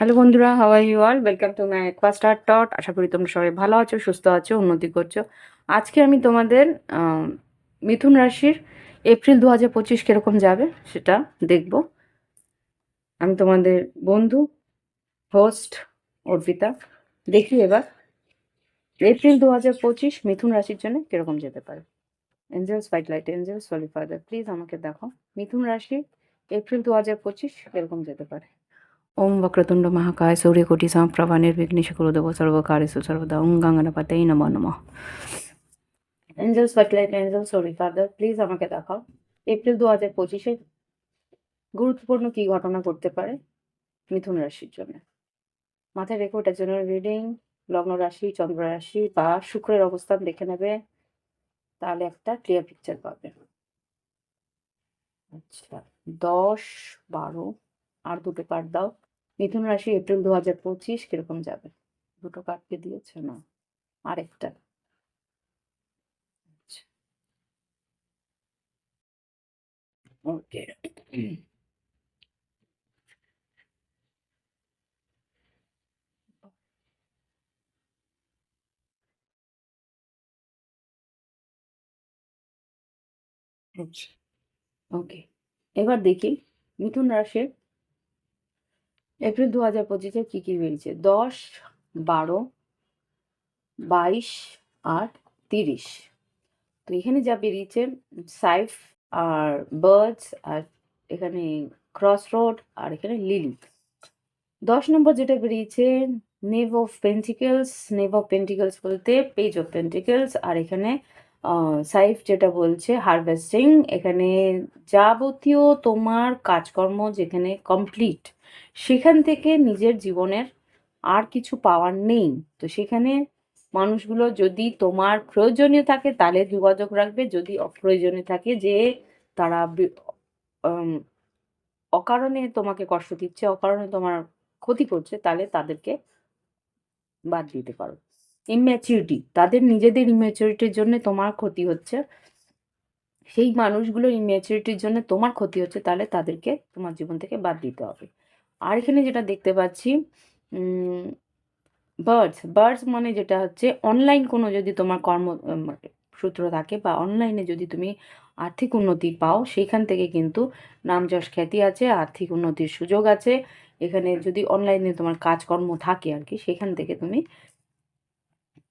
Hello বন্ধুরা are you all welcome to my first art টট আশা করি তোমরা সবাই ভালো আছো, সুস্থ আছো, উন্নতি করছ। আজকে আমি তোমাদের মিথুন রাশির এপ্রিল দু হাজার পঁচিশ কীরকম যাবে সেটা দেখব। আমি তোমাদের বন্ধু হোস্ট অর্পিতা, দেখি এবার। এপ্রিল দু হাজার পঁচিশ মিথুন রাশির জন্য কীরকম যেতে পারে। Angels fight light angels sorry father please আমাকে দেখো। মিথুন রাশি এপ্রিল দু হাজার পঁচিশ কীরকম যেতে পারে। ఓం వక్రతుండ మహాకాయ సూర్యకోటి సాంప్రభ నిర్విఘ్నేశకురుదవ সর্বদা సర్వదా ఓం గంగనపతే నమో నమ এঞ্জেলস ফার্টিলাইট এঞ্জেল সরি ফাদার প্লিজ আমাকে দেখাও। এপ্রিল দু হাজার পঁচিশে গুরুত্বপূর্ণ কী ঘটনা ঘটতে পারে? মিথুন রাশির জন্য। মাথায় রেখো এটার জন্য রিডিং লগ্ন রাশি, চন্দ্র রাশি বা শুক্রের অবস্থান দেখে নেবে, তাহলে একটা ক্লিয়ার পিকচার পাবে। আচ্ছা দশ, বারো, আর দুটো কার্ড দাও। মিথুন রাশি এপ্রিল দু হাজার পঁচিশ কীরকম যাবে? দুটো কার্ডকে দিয়েছে না, আরেকটা। ওকে ওকে এবার দেখি, মিথুন রাশির এপ্রিল দু হাজার পঁচিশে কী কী বেরিয়েছে? দশ, বারো, বাইশ আর তিরিশ। তো এখানে যা বেরিয়েছে, সাইফ আর বার্ডস আর এখানে ক্রস রোড আর এখানে লিলি দশ নম্বর যেটা বেরিয়েছে, knave of pentacles, knave of pentacles বলতে পেজ অফ পেন্টিকেলস আর এখানে সাইফ যেটা বলছে হারভেস্টিং এখানে যাবতীয় তোমার কাজকর্ম যেখানে কমপ্লিট সেখান থেকে নিজের জীবনের আর কিছু পাওয়ার নেই। তো সেখানে মানুষগুলো যদি তোমার প্রয়োজনীয় থাকে, তাহলে যোগাযোগ রাখবে। যদি অপ্রয়োজনীয় থাকে, যে তারা অকারণে তোমাকে কষ্ট দিচ্ছে, অকারণে তোমার ক্ষতি করছে, তাহলে তাদেরকে বাদ দিতে পারো। ইম্যাচিউরিটি তাদের নিজেদের ইম্যাচিউরিটির জন্য তোমার ক্ষতি হচ্ছে। সেই মানুষগুলোর ইম্যাচিউরিটির জন্য তোমার ক্ষতি হচ্ছে, তাহলে তাদেরকে তোমার জীবন থেকে বাদ দিতে হবে। আর এখানে যেটা দেখতে পাচ্ছি বার্ডস বার্ডস মানে যেটা হচ্ছে অনলাইন কোনো যদি তোমার কর্ম সূত্র থাকে বা অনলাইনে যদি তুমি আর্থিক উন্নতি পাও, সেইখান থেকে কিন্তু নাম যশ খ্যাতি আছে, আর্থিক উন্নতির সুযোগ আছে। এখানে যদি অনলাইনে তোমার কাজকর্ম থাকে আর কি সেখান থেকে তুমি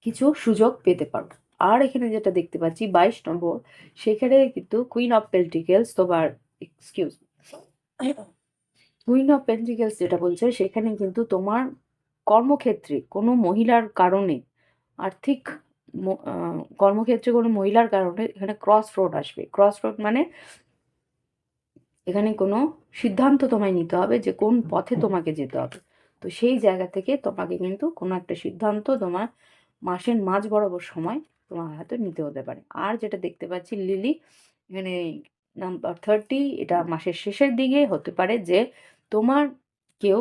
কিছু সুযোগ পেতে পারো আর এখানে যেটা দেখতে পাচ্ছি, বাইশ নম্বর, সেখানে কিন্তু কুইন অফ পেন্টিকেলস তোমার এক্সকিউজ কুইন অফ পেন্টিকেলস যেটা বলছে, সেখানে কিন্তু তোমার কর্মক্ষেত্রে কোনো মহিলার কারণে, আর্থিক কর্মক্ষেত্রে কোনো মহিলার কারণে এখানে ক্রস রোড আসবে। ক্রস রোড মানে এখানে কোনো সিদ্ধান্ত তোমায় নিতে হবে যে কোন পথে তোমাকে যেতে হবে। তো সেই জায়গা থেকে তোমাকে কিন্তু কোনো একটা সিদ্ধান্ত তোমার মাসের মাঝ বরাবর সময় তোমার হয়তো নিতে হতে পারে। আর যেটা দেখতে পাচ্ছি, লিলি, এখানে নাম্বার থার্টি এটা মাসের শেষের দিকে হতে পারে যে তোমার কেউ,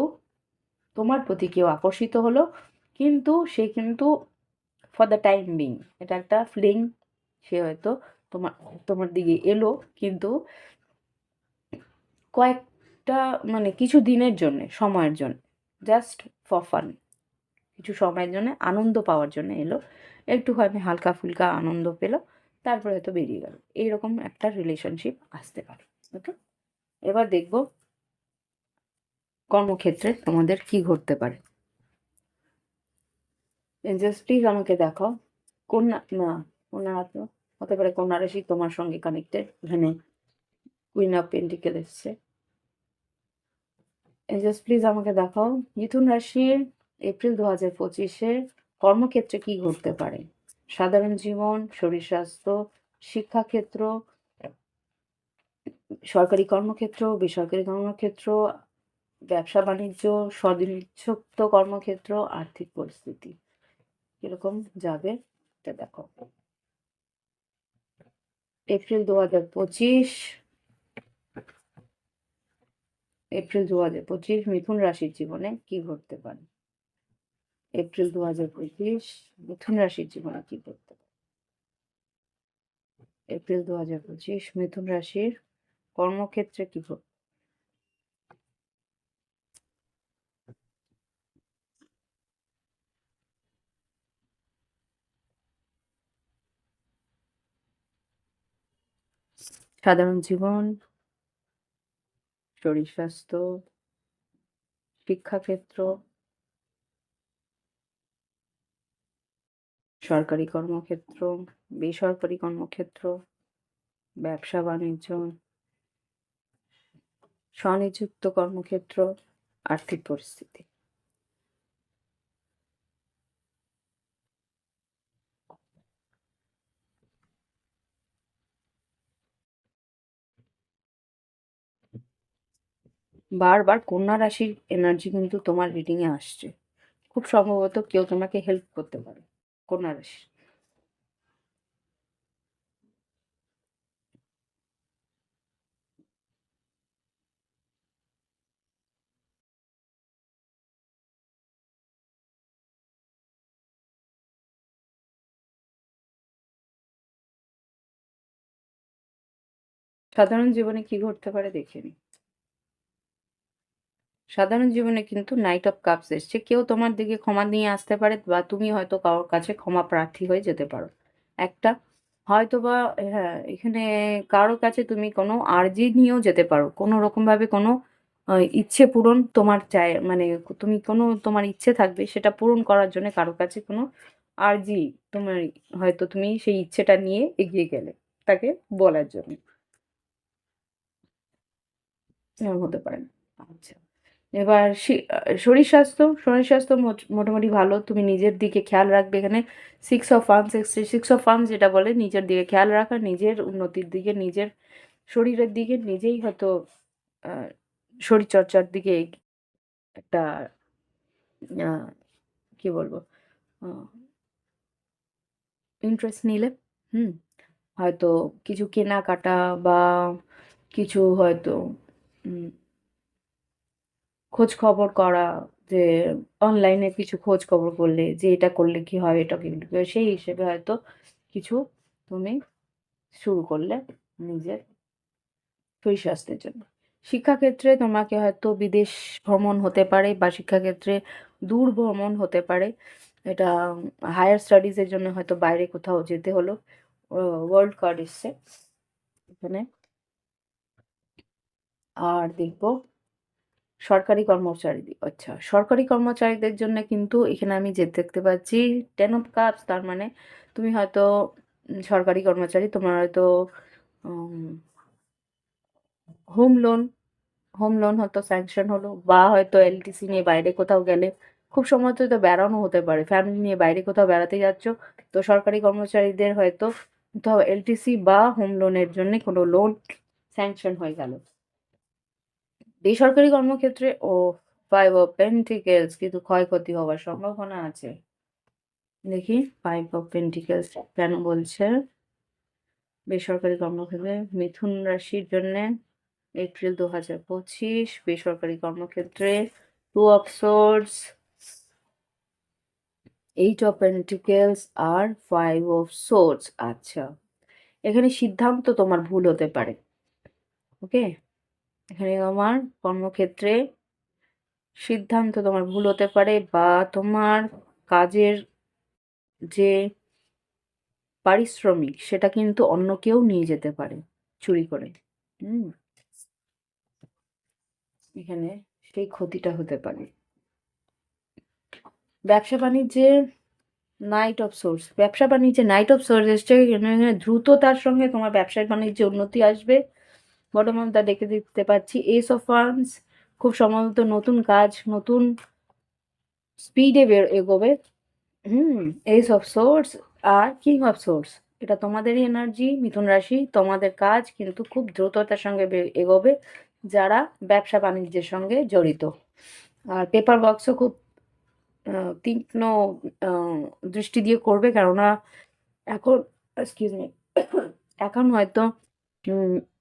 তোমার প্রতি কেউ আকর্ষিত হলো, কিন্তু সে কিন্তু ফর দ্য টাইম বিং এটা একটা ফিলিং সে হয়তো তোমার তোমার দিকে এলো, কিন্তু কয়েকটা মানে কিছু দিনের জন্য, সময়ের জন্য জাস্ট ফর ফান কিছু সময়ের জন্য আনন্দ পাওয়ার জন্য এলো। একটু একটুখানি হালকা ফুলকা আনন্দ পেল, তারপরে হয়তো বেরিয়ে গেল। এইরকম একটা রিলেশনশিপ আসতে পারে। ওকে এবার দেখব কর্মক্ষেত্রে তোমাদের কি ঘটতে পারে। প্লিজ আমাকে দেখাও। কন্যা, না রাত্র হতে পারে কন্যা রাশি তোমার সঙ্গে কানেক্টেড এখানে কুইন অফ পেন্টিকেল এসছে। প্লিজ আমাকে দেখাও। মিথুন রাশির এপ্রিল দু হাজার পঁচিশে কর্মক্ষেত্রে কি ঘটতে পারে? সাধারণ জীবন, শরীর স্বাস্থ্য, শিক্ষাক্ষেত্র, সরকারি কর্মক্ষেত্র, বেসরকারি কর্মক্ষেত্র, ব্যবসা বাণিজ্য সদিচ্ছুক্ত কর্মক্ষেত্র, আর্থিক পরিস্থিতি। কীরকম যাবে এটা দেখো। এপ্রিল দু হাজার পঁচিশ, এপ্রিল দু হাজার পঁচিশ মিথুন রাশির জীবনে কি ঘটতে পারে? এপ্রিল দু হাজার পঁচিশ, মিথুন রাশির জীবনে কি করতে এপ্রিল দু হাজার পঁচিশ, মিথুন রাশির কর্মক্ষেত্রে কি করতে সাধারণ জীবন, শরীর স্বাস্থ্য, শিক্ষাক্ষেত্র সরকারি কর্মক্ষেত্র, বেসরকারি কর্মক্ষেত্র, ব্যবসা বাণিজ্য, স্বনিযুক্ত কর্মক্ষেত্র, আর্থিক পরিস্থিতি। বারবার কন্যা রাশির এনার্জি কিন্তু তোমার রিডিং এ আসছে। খুব সম্ভবত কেউ তোমাকে হেল্প করতে পারে। কন্যা রাশি সাধারণ জীবনে কি ঘটতে পারে দেখে নি। সাধারণ জীবনে কিন্তু নাইট অফ কাপস এসছে। কেউ তোমার দিকে ক্ষমা নিয়ে আসতে পারে বা তুমি হয়তো কারোর কাছে ক্ষমা প্রার্থী হয়ে যেতে পারো। একটা হয়তো বা হ্যাঁ এখানে কারোর কাছে তুমি কোনো আর্জি নিয়েও যেতে পারো। কোনো রকমভাবে কোনো ইচ্ছে পূরণ তোমার চাই মানে তুমি কোনো তোমার ইচ্ছে থাকবে সেটা পূরণ করার জন্য কারোর কাছে কোনো আর্জি তোমার হয়তো তুমি সেই ইচ্ছেটা নিয়ে এগিয়ে গেলে তাকে বলার জন্য। হতে পারে। আচ্ছা। এবার শরীর স্বাস্থ্য শরীর স্বাস্থ্য মোট- মোটামুটি ভালো। তুমি নিজের দিকে খেয়াল রাখবে এখানে। সিক্স অফ এসছে সিক্স অফ ওয়ান্স যেটা বলে নিজের দিকে খেয়াল রাখা নিজের উন্নতির দিকে নিজের শরীরের দিকে নিজেই হয়তো আহ, শরীর চর্চার দিকে একটা কি বলব ইন্টারেস্ট নিলে হুম হয়তো কিছু কেনাকাটা বা কিছু হয়তো খোঁজ খবর করা, যে অনলাইনে কিছু খোঁজ খবর করলে, যে এটা করলে কি হয়, এটা কি সেই হিসেবে হয়তো কিছু তুমি শুরু করলে নিজের শরীর স্বাস্থ্যের জন্য। শিক্ষাক্ষেত্রে তোমাকে হয়তো বিদেশ ভ্রমণ হতে পারে বা শিক্ষাক্ষেত্রে দূর ভ্রমণ হতে পারে। এটা হায়ার স্টাডিজের জন্য হয়তো বাইরে কোথাও যেতে হলো। ওয়ার্ল্ড কার্ড এসছে এখানে। আর দেখব সরকারি কর্মচারী আচ্ছা সরকারি কর্মচারীদের জন্য কিন্তু এখানে আমি যে দেখতে পাচ্ছি টেন অফ কাপস তার মানে তুমি হয়তো সরকারি কর্মচারী, তোমার হয়তো হোম লোন হোম লোন হয়তো স্যাংশন হলো বা হয়তো এলটিসি নিয়ে বাইরে কোথাও গেলে, খুব সময় তো বেড়ানো হতে পারে ফ্যামিলি নিয়ে বাইরে কোথাও বেড়াতে যাচ্ছ, তো সরকারি কর্মচারীদের হয়তো কোথাও এলটিসি বা হোম লোনের জন্য কোনো লোন স্যাংশন হয়ে গেল। বেসরকারি কর্মক্ষেত্রে ও ফাইভ অফ পেন্টিকেলস কিন্তু ক্ষয়ক্ষতি হওয়ার সম্ভাবনা আছে। দেখি ফাইভ অফ পেন্টিকেলস কেন বলছে? বেসরকারি কর্মক্ষেত্রে মিথুন রাশির জন্য এপ্রিল দু হাজার পঁচিশ, বেসরকারি কর্মক্ষেত্রে two of swords eight of pentacles R five of swords আচ্ছা এখানে সিদ্ধান্ত তোমার ভুল হতে পারে। ওকে এখানে তোমার কর্মক্ষেত্রে সিদ্ধান্ত তোমার ভুল হতে পারে বা তোমার কাজের যে পারিশ্রমিক, সেটা কিন্তু অন্য কেউ নিয়ে যেতে পারে চুরি করে। হুম? এখানে সেই ক্ষতিটা হতে পারে। ব্যবসা বাণিজ্যে নাইট অফ সোর্স ব্যবসা বাণিজ্যে নাইট অফ সোর্স এসছে দ্রুততার সঙ্গে তোমার ব্যবসা বাণিজ্যে উন্নতি আসবে। বর্তমান তা ডেকে দেখতে পাচ্ছি। এস অফ ফার্মস খুব সম্ভবত নতুন কাজ, নতুন স্পিডে বের এগোবে। হুম এস অফ সোর্স আর কিং অফ সোর্স এটা তোমাদেরই এনার্জি মিথুন রাশি, তোমাদের কাজ কিন্তু খুব দ্রুততার সঙ্গে এগোবে যারা ব্যবসা বাণিজ্যের সঙ্গে জড়িত। আর পেপার বক্সও খুব তীক্ষ্ণ দৃষ্টি দিয়ে করবে কেননা এখন এক্সকিউজ মি এখন হয়তো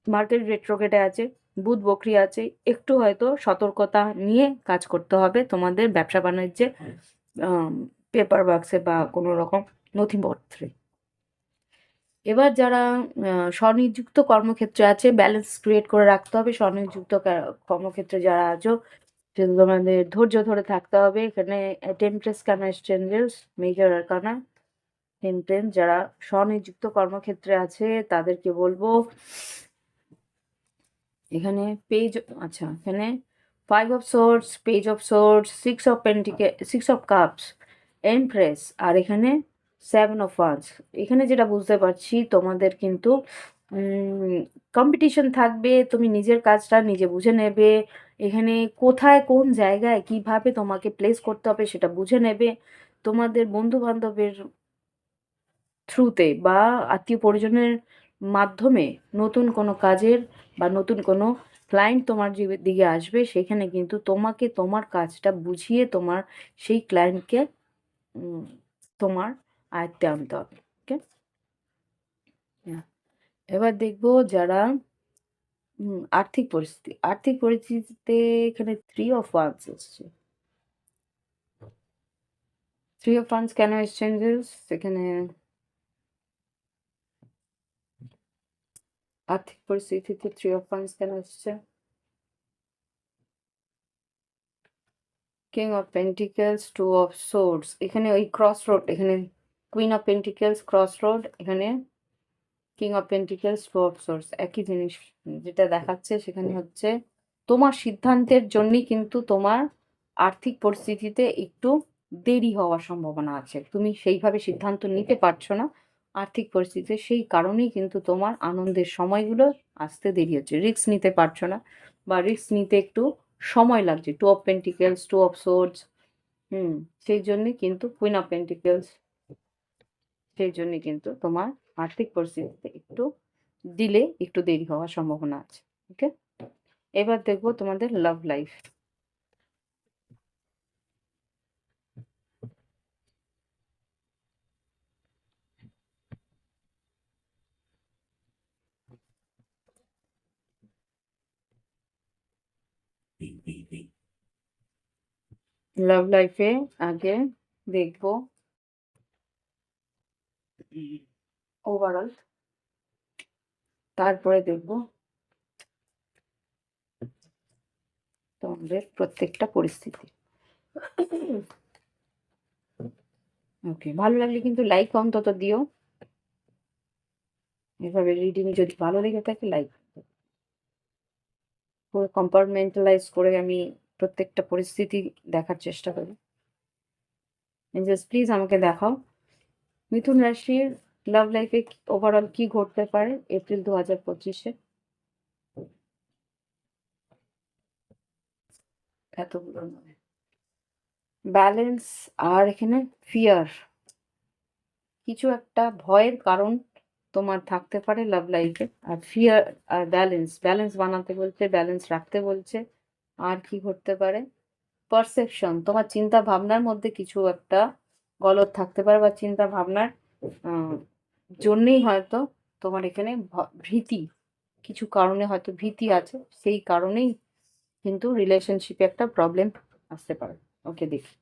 মার্কেট রেট্রোগেটে আছে, বুধ বকরি আছে, একটু হয়তো সতর্কতা নিয়ে কাজ করতে হবে তোমাদের ব্যবসা বাণিজ্যে পেপার বাক্সে বা কোনো রকম নথিপত্রে। এবার যারা স্বনিযুক্ত কর্মক্ষেত্রে আছে ব্যালেন্স ক্রিয়েট করে রাখতে হবে, স্বনিযুক্ত কর্মক্ষেত্রে যারা আছো, সেটা তোমাদের ধৈর্য ধরে থাকতে হবে। এখানে টেম্পটেস কানা এক্সচেঞ্জেস মেজর আরকানা টেম্পটেন্স যারা স্বনিযুক্ত কর্মক্ষেত্রে আছে, তাদেরকে বলব এখানে পেজ আচ্ছা এখানে five of swords page of swords six of pentacles six of cups empress আর এখানে সেভেন অফ ওয়ান্স এখানে যেটা বুঝতে পারছি, তোমাদের কিন্তু কম্পিটিশন থাকবে, তুমি নিজের কাজটা নিজে বুঝে নেবে, এখানে কোথায় কোন জায়গায় কীভাবে তোমাকে প্লেস করতে হবে সেটা বুঝে নেবে। তোমাদের বন্ধু বান্ধবের থ্রুতে বা আত্মীয় পরিজনের মাধ্যমে নতুন কোনো কাজের বা নতুন কোনো ক্লায়েন্ট তোমার দিকে আসবে, সেখানে কিন্তু তোমাকে তোমার কাজটা বুঝিয়ে তোমার সেই ক্লায়েন্টকে তোমার আয়ত্তে আনতে হবে ওকে এবার দেখব যারা আর্থিক পরিস্থিতি, আর্থিক পরিস্থিতিতে এখানে থ্রি অফ ওয়ান্স এসছে। থ্রি অফ ওয়ান্স কেন এক্সচেঞ্জেস সেখানে আর্থিক পরিস্থিতিতে থ্রি অফ ওয়ান্স কেন এসছে king of pentacles two of swords এখানে ওই ক্রস রোড এখানে queen of pentacles cross road এখানে king of pentacles two of swords একই জিনিস যেটা দেখাচ্ছে সেখানে হচ্ছে তোমার সিদ্ধান্তের জন্যই কিন্তু তোমার আর্থিক পরিস্থিতিতে একটু দেরি হওয়ার সম্ভাবনা আছে। তুমি সেইভাবে সিদ্ধান্ত নিতে পারছ না। আর্থিক পরিস্থিতিতে সেই কারণেই কিন্তু তোমার আনন্দের সময়গুলো আসতে দেরি হচ্ছে। রিস্ক নিতে পারছ না বা রিস্ক নিতে একটু সময় লাগছে। Two of pentacles two of swords হুম, সেই জন্যে কিন্তু কুইন অফ পেন্টিকেলস সেই জন্যে কিন্তু তোমার আর্থিক পরিস্থিতিতে একটু দিলে একটু দেরি হওয়ার সম্ভাবনা আছে। ওকে এবার দেখব তোমাদের লাভ লাইফ লাভ লাইফে আগে দেখব। ওভারঅল তারপরে দেখব। তোমাদের প্রত্যেকটা পরিস্থিতি। ওকে ভালো লাগলে কিন্তু লাইক অন্তত দিও। এভাবে রিডিং যদি ভালো লেগে থাকে লাইক পুরো কম্পার্টমেন্টালাইজ করে আমি প্রত্যেকটা পরিস্থিতি দেখার চেষ্টা করি। জাস্ট প্লিজ আমাকে দেখাও। মিথুন রাশির লাভ লাইফে ওভারঅল কি ঘটতে পারে এপ্রিল দু হাজার পঁচিশে? এতগুলো ব্যালেন্স আর এখানে ফিয়ার কিছু একটা ভয়ের কারণ তোমার থাকতে পারে লাভ লাইফে আর ফিয়ার আর ব্যালেন্স ব্যালেন্স বানাতে বলছে ব্যালেন্স রাখতে বলছে। আর কি ঘটতে পারে? পারসেপশন তোমার চিন্তা ভাবনার মধ্যে কিছু একটা গলত থাকতে পারে বা চিন্তা ভাবনার জন্যেই হয়তো তোমার এখানে ভীতি, কিছু কারণে হয়তো ভীতি আছে, সেই কারণেই কিন্তু রিলেশনশিপে একটা প্রবলেম আসতে পারে। ওকে দেখি।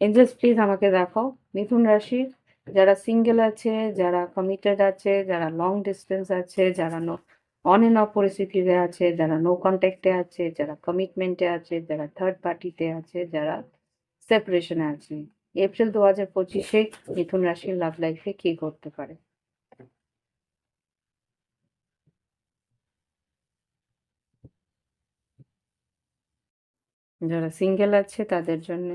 এঞ্জেলস প্লিজ আমাকে দেখাও। মিথুন রাশির, যারা সিঙ্গেল আছে, যারা কমিটেড আছে, যারা লং ডিস্টেন্স আছে, যারা অন এন পরিস্থিতিতে আছে, যারা নো কন্ট্যাক্টে আছে, যারা কমিটমেন্টে আছে, যারা থার্ড পার্টিতে আছে, যারা সেপারেশনে আছে। এপ্রিল দু হাজার পঁচিশে মিথুন রাশির লাভ লাইফে কি করতে পারে? যারা সিঙ্গেল আছে, তাদের জন্য।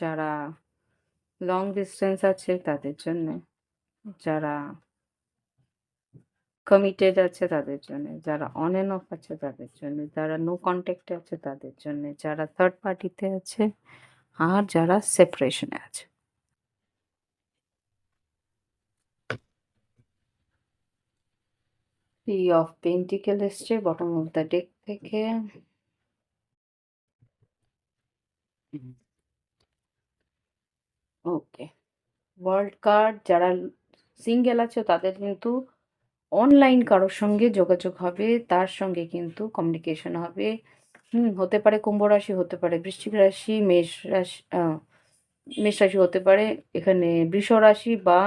যারা লং ডিস্টেন্স আছে, তাদের জন্য। যারা কমিটেড আছে তাদের জন্য, যারা অন এন্ড অফ আছে তাদের জন্য, যারা নো কন্ট্যাক্টে আছে তাদের জন্য, যারা থার্ড পার্টিতে আছে আর যারা সেপারেশনে আছে। থ্রি অফ পেন্টিকেল এসছে বটম অফ দ্য ডেক থেকে। ওকে ওয়ার্ল্ড কার্ড যারা সিঙ্গেল আছে তাদের কিন্তু অনলাইন কারোর সঙ্গে যোগাযোগ হবে, তার সঙ্গে কিন্তু কমিউনিকেশন হবে। হুম, হতে পারে কুম্ভ রাশি, হতে পারে বৃশ্চিক রাশি, মেষ রাশি মেষ রাশি হতে পারে। এখানে বৃষ রাশি বা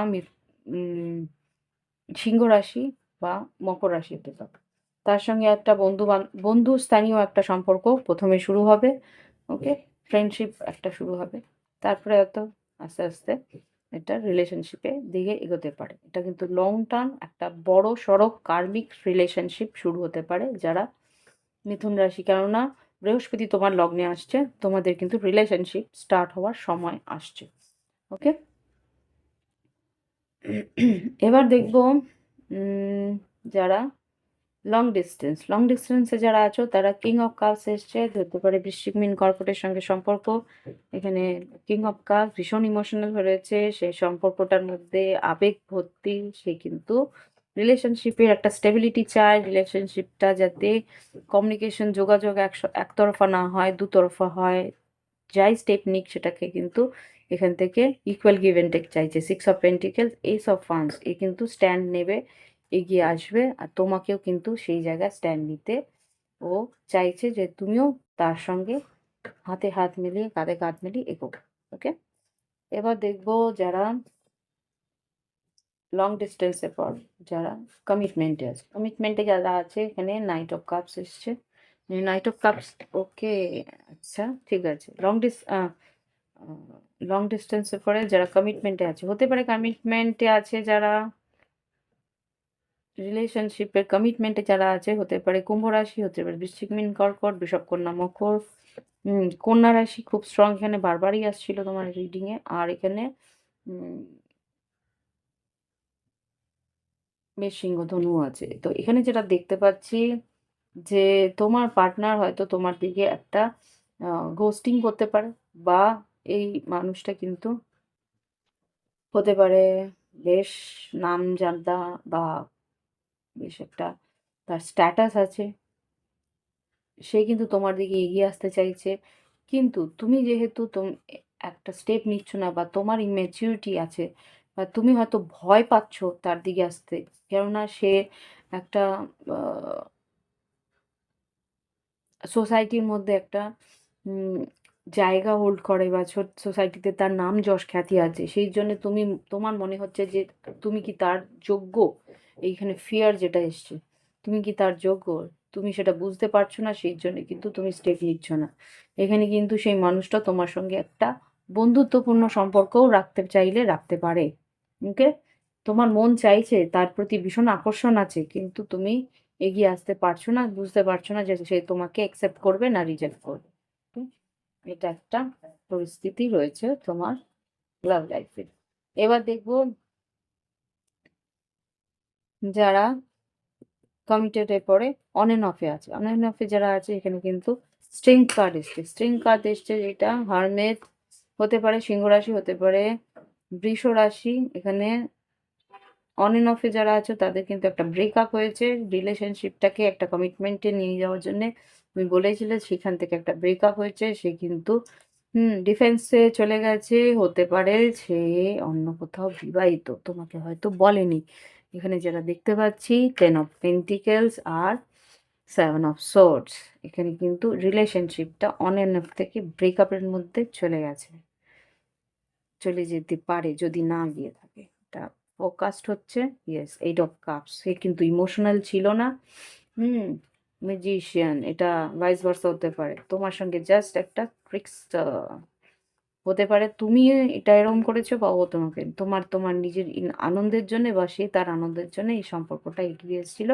সিংহ রাশি বা মকর রাশি হতে পারে। তার সঙ্গে একটা বন্ধু বন্ধু স্থানীয় একটা সম্পর্ক প্রথমে শুরু হবে ওকে ফ্রেন্ডশিপ একটা শুরু হবে। তারপরে হয়তো আস্তে আস্তে এটা রিলেশনশিপে দিকে এগোতে পারে। এটা কিন্তু লং টার্ম একটা বড় সড়ক কার্মিক রিলেশনশিপ শুরু হতে পারে যারা মিথুন রাশি। কেননা বৃহস্পতি তোমার লগ্নে আসছে, তোমাদের কিন্তু রিলেশনশিপ স্টার্ট হওয়ার সময় আসছে। ওকে এবার দেখব যারা লং ডিস্টেন্স লং ডিস্টেন্সে যারা আছো, তারা কিং অফ কাপস এসছে, ধরতে পারে বৃশ্চিক মিন কর্কটের সঙ্গে সম্পর্ক। এখানে কিং অফ কাপ ভীষণ ইমোশনাল রয়েছে সেই সম্পর্কটার মধ্যে আবেগ ভর্তি, সে কিন্তু রিলেশনশিপের একটা স্টেবিলিটি চায় রিলেশনশিপটা যাতে কমিউনিকেশন যোগাযোগ একশ- একতরফা না হয়, দুতরফা হয়। যাই স্টেপ নিক, সেটাকে কিন্তু এখান থেকে ইকুয়াল গিভ অ্যান্ড টেক চাইছে। Six of pentacles ace of wands এ কিন্তু স্ট্যান্ড নেবে। এগিয়ে আসবে। আর তোমাকেও কিন্তু সেই জায়গায় স্ট্যান্ড নিতে ও চাইছে যে তুমিও তার সঙ্গে হাতে হাত মিলিয়ে, কাঁধে কাঁধ মিলিয়ে এগো ওকে এবার দেখব যারা লং ডিস্টেন্সের পর যারা কমিটমেন্টে আছে। কমিটমেন্টে যারা আছে, এখানে নাইট অফ কাপস এসছে। নাইট অফ কাপস ওকে আচ্ছা ঠিক আছে। লং ডিস লং ডিস্টেন্সের পরে যারা কমিটমেন্টে আছে। হতে পারে কমিটমেন্টে আছে যারা রিলেশনশিপের কমিটমেন্টে যারা আছে, হতে পারে কুম্ভ রাশি, হতে পারে বৃশ্চিক মিন কর্কট বৃষভ কন্যা মকর কন্যা রাশি খুব স্ট্রং এখানে বারবারই আসছিল তোমার রিডিং এ। আর এখানে বেশ সিংহ ধনু আছে। তো এখানে যেটা দেখতে পাচ্ছি যে তোমার পার্টনার হয়তো তোমার দিকে একটা গোস্টিং করতে পারে বা এই মানুষটা কিন্তু হতে পারে বেশ নাম জানতা বা বেশ একটা তার স্ট্যাটাস আছে। সে কিন্তু তোমার দিকে এগিয়ে আসতে চাইছে। কিন্তু তুমি যেহেতু তুমি, একটা স্টেপ নিচ্ছ না বা তোমার ইমেচিউরিটি আছে বা তুমি হয়তো ভয় পাচ্ছ তার দিকে আসতে, কেননা সে একটা সোসাইটির মধ্যে একটা জায়গা হোল্ড করে বা সোসাইটিতে তার নাম যশ খ্যাতি আছে। সেই জন্য তুমি, তোমার মনে হচ্ছে যে তুমি কি তার যোগ্য? এইখানে ফিয়ার যেটা এসছে, তুমি কি তার যোগ্য? তুমি সেটা বুঝতে পারছ না, সেই জন্য কিন্তু তুমি স্টেপ নিচ্ছ না। এখানে কিন্তু সেই মানুষটা তোমার সঙ্গে একটা বন্ধুত্বপূর্ণ সম্পর্কও রাখতে চাইলে রাখতে পারে। ওকে তোমার মন চাইছে, তার প্রতি ভীষণ আকর্ষণ আছে, কিন্তু তুমি এগিয়ে আসতে পারছ না, বুঝতে পারছ না যে সে তোমাকে অ্যাকসেপ্ট করবে না রিজেক্ট করবে? এটা একটা পরিস্থিতি রয়েছে তোমার লাভ লাইফে এবার দেখব যারা কমিটেড এর পরে অন এন্ড অফে আছে। অন এন্ড অফে যারা আছে, এখানে কিন্তু স্ট্রিং কার্ড এসছে। স্ট্রিং কার্ড এসছে, যেটা হারমেট হতে পারে সিংহ রাশি হতে পারে বৃষ রাশি এখানে অন এন্ড অফে যারা আছে, তাদের কিন্তু একটা ব্রেকআপ হয়েছে। রিলেশনশিপটাকে একটা কমিটমেন্টে নিয়ে যাওয়ার জন্য তুমি বলেছিলে, সেখান থেকে একটা ব্রেকআপ হয়েছে। সে কিন্তু, হুম ডিফেন্সে চলে গেছে, হতে পারে সে অন্য কোথাও বিবাহিত, তোমাকে হয়তো বলেনি। এখানে যেটা দেখতে পাচ্ছি টেন অফ পেন্টিকেলস আর সেভেন অফ সোর্ডস এখানে কিন্তু রিলেশনশিপটা অন এন্ড অফ থেকে ব্রেকআপের মধ্যে চলে গেছে। চলে যেতে পারে যদি না গিয়ে থাকে। এটা ফোকাসড হচ্ছে ইয়েস এইট অফ কাপস সে কিন্তু ইমোশনাল ছিল না। হুম মিউজিশিয়ান এটা ভাইস ভার্সা হতে পারে। তোমার সঙ্গে জাস্ট একটা ট্রিক্স হতে পারে তুমি এটা এরম করেছ বা ও তোমাকে, তোমার তোমার নিজের আনন্দের জন্য বা সে তার আনন্দের জন্য এই সম্পর্কটা এগিয়ে এসেছিল।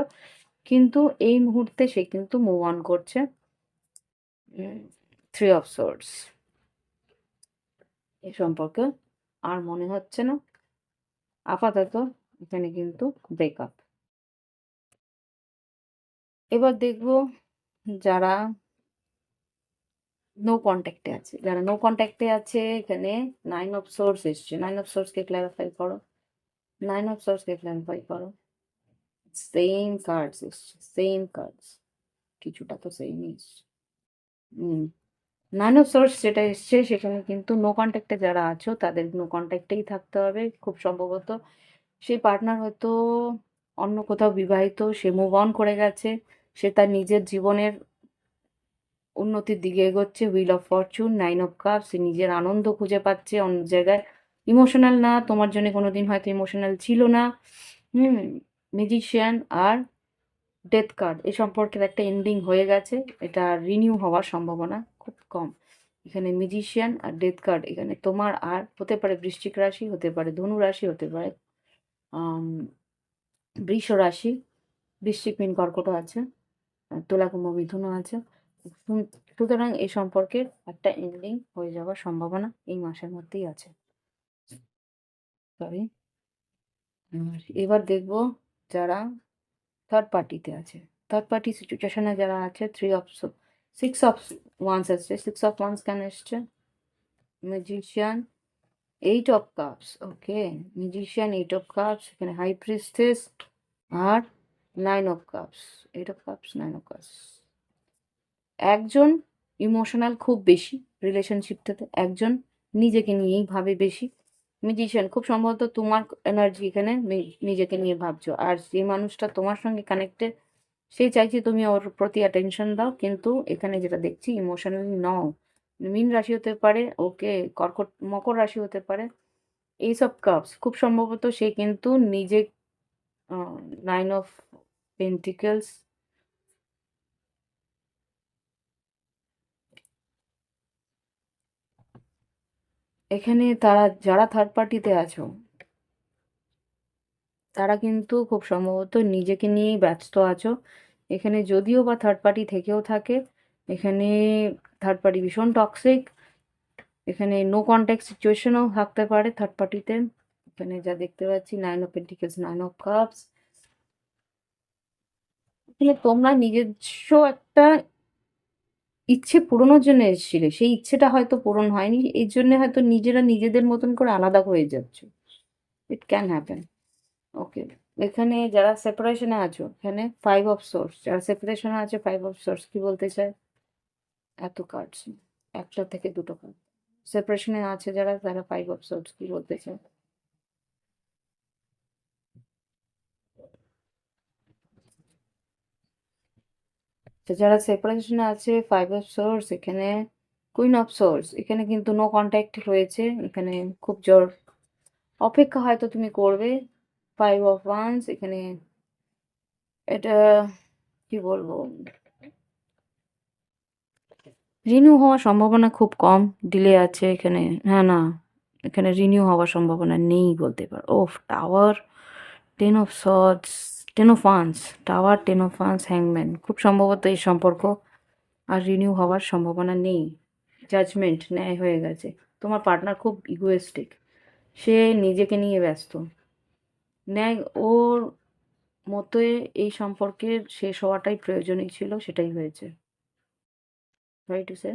কিন্তু এই মুহূর্তে সে কিন্তু মুভ অন করছে। থ্রি অফ সোর্স এই সম্পর্কে আর মনে হচ্ছে না। আপাতত এখানে কিন্তু ব্রেকআপ এবার দেখব যারা নো কন্ট্যাক্টে আছে। যারা নো কন্ট্যাক্টে আছে, এখানে নাইন অফ সোর্স এসছে। নাইন অফ সোর্সকে ক্ল্যারিফাই করো। নাইন অফ সোর্সকে ক্ল্যারিফাই করো। সেম কার্ডস এসছে। সেম কার্ডস কিছুটা তো সেমই এসছে। হুম। নাইন অফ সোর্স যেটা এসছে, সেখানে কিন্তু নো কন্ট্যাক্টে যারা আছো, তাদের নো কন্ট্যাক্টেই থাকতে হবে। খুব সম্ভবত সেই পার্টনার হয়তো অন্য কোথাও বিবাহিত, সে মুভ অন করে গেছে। সে তার নিজের জীবনের উন্নতির দিকে এগোচ্ছে। Wheel of fortune nine of cup সে নিজের আনন্দ খুঁজে পাচ্ছে অন্য জায়গায়। ইমোশনাল না, তোমার জন্য কোনোদিন হয়তো ইমোশনাল ছিল না। হুম ম্যাজিশিয়ান আর ডেথ কার্ড এই সম্পর্কের একটা এন্ডিং হয়ে গেছে। এটা রিনিউ হওয়ার সম্ভাবনা খুব কম। এখানে ম্যাজিশিয়ান আর ডেথ কার্ড এখানে তোমার আর হতে পারে বৃশ্চিক রাশি, হতে পারে ধনু রাশি, হতে পারে বৃষ রাশি। বৃশ্চিক মিন কর্কট আছে তুলা কুম্ভ মিথুনও আছে। সুতরাং এই সম্পর্কের একটা এন্ডিং হয়ে যাওয়ার সম্ভাবনা এই মাসের মধ্যেই আছে। সরি এবার দেখব যারা থার্ড পার্টিতে আছে। থার্ড পার্টি সিচুয়েশনে যারা আছে three of six of wands আসছে সিক্স অফ ওয়ান্স কেন এসছে? Magician eight of cups okay magician eight of cups এখানে high priestess R nine of cups eight of cups nine of cups একজন emotional খুব বেশি রিলেশনশিপটাতে একজন নিজেকে নিয়েই ভাবে বেশি। মিউজিশিয়ান খুব সম্ভবত তোমার এনার্জি এখানে নিজেকে নিয়ে ভাবছ। আর যে মানুষটা তোমার সঙ্গে কানেক্টেড সে চাইছে তুমি ওর প্রতি অ্যাটেনশন দাও, কিন্তু এখানে যেটা দেখছি ইমোশনালি নও। মিন রাশি হতে পারে, ওকে কর্কট, মকর রাশি হতে পারে এইসব কাপস খুব সম্ভবত সে কিন্তু নিজে নাইন অফ পেন্টিকেলস এখানে তারা, যারা থার্ড পার্টিতে আছো, তারা কিন্তু খুব সম্ভবত নিজেকে নিয়েই ব্যস্ত আছো। এখানে যদিও বা থার্ড পার্টি থেকেও থাকে, এখানে থার্ড পার্টি ভীষণ টক্সিক এখানে নো কন্ট্যাক্ট সিচুয়েশনও থাকতে পারে থার্ড পার্টিতে এখানে যা দেখতে পাচ্ছি nine of pentacles nine of cups তোমরা নিজস্ব একটা ইচ্ছে পূরণের জন্য এসেছিলে। সেই ইচ্ছেটা হয়তো পূরণ হয়নি এই জন্য হয়তো নিজেরা নিজেদের মতন করে আলাদা হয়ে যাচ্ছে। ইট ক্যান হ্যাপেন ওকে এখানে যারা সেপারেশনে আছো, এখানে ফাইভ অফ সোর্স যারা সেপারেশনে আছে ফাইভ অফ সোর্স কি বলতে চায়? এত কার্ডস একটা থেকে দুটো কার্ড সেপারেশনে আছে যারা, তারা ফাইভ অফ সোর্স কি বলতে চায়? তো যারা সেপারেশনে আছে ফাইভ অফ সোর্স এখানে কুইন অফ সোর্স এখানে কিন্তু নো কন্ট্যাক্ট রয়েছে, এখানে খুব জোর অপেক্ষা হয়তো তুমি করবে ফাইভ অফ ওয়ান্স এখানে এটা কি বলব? রিনিউ হওয়ার সম্ভাবনা খুব কম ডিলে আছে এখানে হ্যাঁ না, এখানে রিনিউ হওয়ার সম্ভাবনা নেই বলতে পারো। ও tower ten of swords ten of tower ten of হ্যাংম্যান খুব সম্ভবত এই সম্পর্ক আর রিনিউ হওয়ার সম্ভাবনা নেই। জাজমেন্ট ন্যায় হয়ে গেছে। তোমার পার্টনার খুব ইগোয়েস্টিক সে নিজেকে নিয়ে ব্যস্ত। ন্যায়, ওর মতে এই সম্পর্কের শেষ হওয়াটাই প্রয়োজনই ছিল, সেটাই হয়েছে। Sorry to say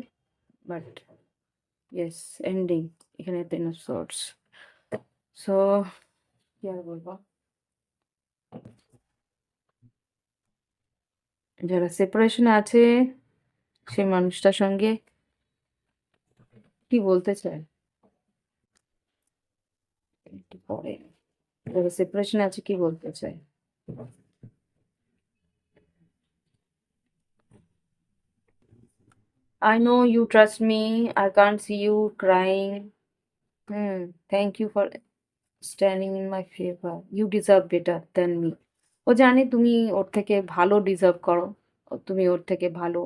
but yes ending এখানে সর্টস সো কি আর বলব? যারা সেপারেশনে আছে সেই মানুষটার সঙ্গে কি বলতে চায় একটু পরে যারা সেপারেশনে আছে কি বলতে চায় I know you trust me. I can't see you crying. Hmm. Thank you for standing in my favor. You deserve better than me. ও জানে তুমি ওর থেকে ভালো ডিজার্ভ করো। তুমি ওর থেকে ভালো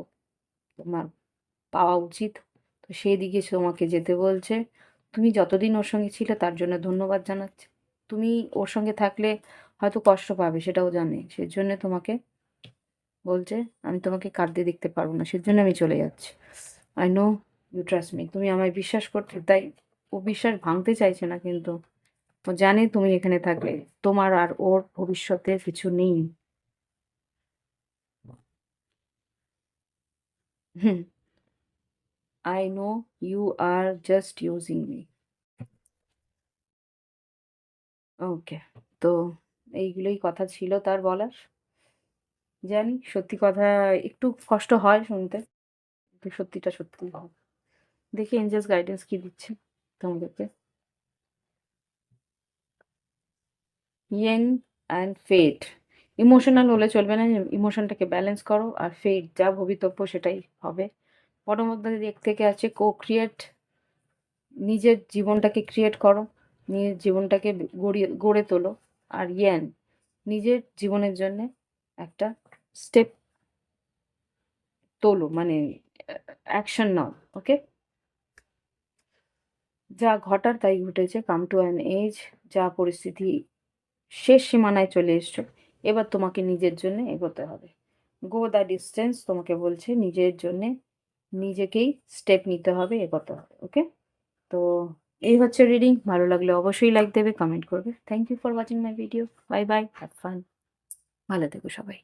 তোমার পাওয়া উচিত। তো সেই দিকে তোমাকে যেতে বলছে। তুমি যতদিন ওর সঙ্গে ছিলে তার জন্য ধন্যবাদ জানাচ্ছে। তুমি ওর সঙ্গে থাকলে হয়তো কষ্ট পাবে, সেটাও জানে। সেজন্য তোমাকে বলছে, আমি তোমাকে কাঁদতে দেখতে পারব না। সেজন্য আমি চলে যাচ্ছি। I know you trust me তুমি আমায় বিশ্বাস করতে তাই ও বিশ্বাস ভাঙতে চাইছে না কিন্তু। জানে তুমি এখানে থাকলে। তোমার আর ওর ভবিষ্যতে কিছু নেই। হুম। I know you are just using me okay তো এইগুলোই কথা ছিল তার বলার। জানি সত্যি কথা একটু কষ্ট হয় শুনতে সত্যিটা সত্যি। দেখি এঞ্জেলস গাইডেন্স কি দিচ্ছে তোমাদেরকে। ইয়েন অ্যান্ড ফেট ইমোশনাল হলে চলবে না ইমোশনটাকে ব্যালেন্স করো, আর ফেট যা ভবিতব্য সেটাই হবে। পরমধ্যে দিক থেকে আছে কো ক্রিয়েট নিজের জীবনটাকে ক্রিয়েট করো, নিজের জীবনটাকে গড়িয়ে, গড়ে তোলো, আর ইয়ান নিজের জীবনের জন্য একটা স্টেপ তোলো মানে অ্যাকশন নাও ওকে যা ঘটার তাই ঘটেছে কাম টু অ্যান এজ যা পরিস্থিতি শেষ সীমানায় চলে এসছো। এবার তোমাকে নিজের জন্য এগোতে হবে। গো দ্য ডিস্টেন্স তোমাকে বলছে নিজের জন্যে নিজেকেই স্টেপ নিতে হবে, এগোতে হবে ওকে তো এই হচ্ছে রিডিং ভালো লাগলে অবশ্যই লাইক দেবে কমেন্ট করবে। Thank you for watching my video bye bye have fun ভালো থেকো সবাই।